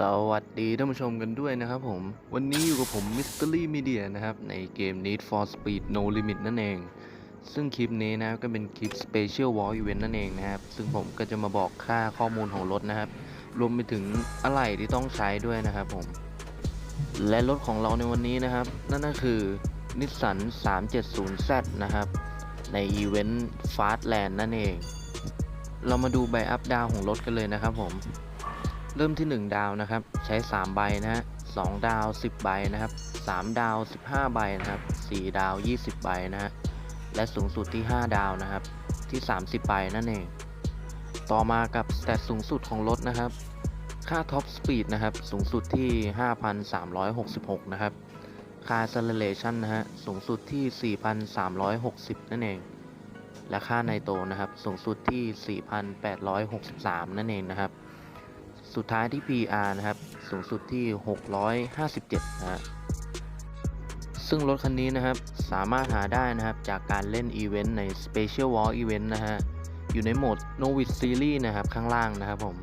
สวัสดีท่านผู้ชมกันด้วยนะครับผม วันนี้อยู่กับผม Mystery Media นะครับ ในเกม Need for Speed No Limit นั่นเอง ซึ่งคลิปนี้นะก็เป็นคลิป Special Wall Event นั่นเองนะครับ ซึ่งผมก็จะมาบอกค่าข้อมูลของรถนะครับ รวมไปถึงอะไหล่ที่ต้องใช้ด้วยนะครับผม และรถของเราในวันนี้นะครับ นั่นก็คือ Nissan 370Z นะครับ ในอีเวนต์ Fastland นั่นเอง เรามาดูใบอัพดาวของรถกันเลยนะครับผม เริ่มที่ 1 ดาวนะครับ ใช้ 3 ใบนะฮะ2ดาว 10 ใบนะครับ 3 ดาว 15 ใบนะครับ 4 ดาว 20 ใบนะฮะ และสูงสุดที่ 5 ดาวนะครับ ที่ 30 ใบนั่นเอง ต่อมากับสเตตสูงสุดของรถนะครับ ค่าท็อปสปีดนะครับ สูงสุดที่ 5,366 นะครับ ค่า acceleration นะฮะ สูงสุดที่ 4,360 นั่นเอง และค่าไนโตรนะครับ สูงสุดที่ 4,863 นั่นเองนะครับ สุดท้ายที่ PR นะครับ สูงสุดที่ 657นะฮะซึ่งรถคันนี้นะครับสามารถหาได้นะครับจากการเล่นอีเวนต์ใน Special Wall Event นะฮะ อยู่ในโหมด Novice Series นะครับ ข้างล่างนะครับผม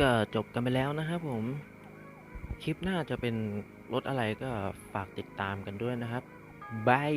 ก็จบกันไปแล้วนะครับผม คลิปหน้าจะเป็นรถอะไรก็ฝากติดตามกันด้วยนะครับบาย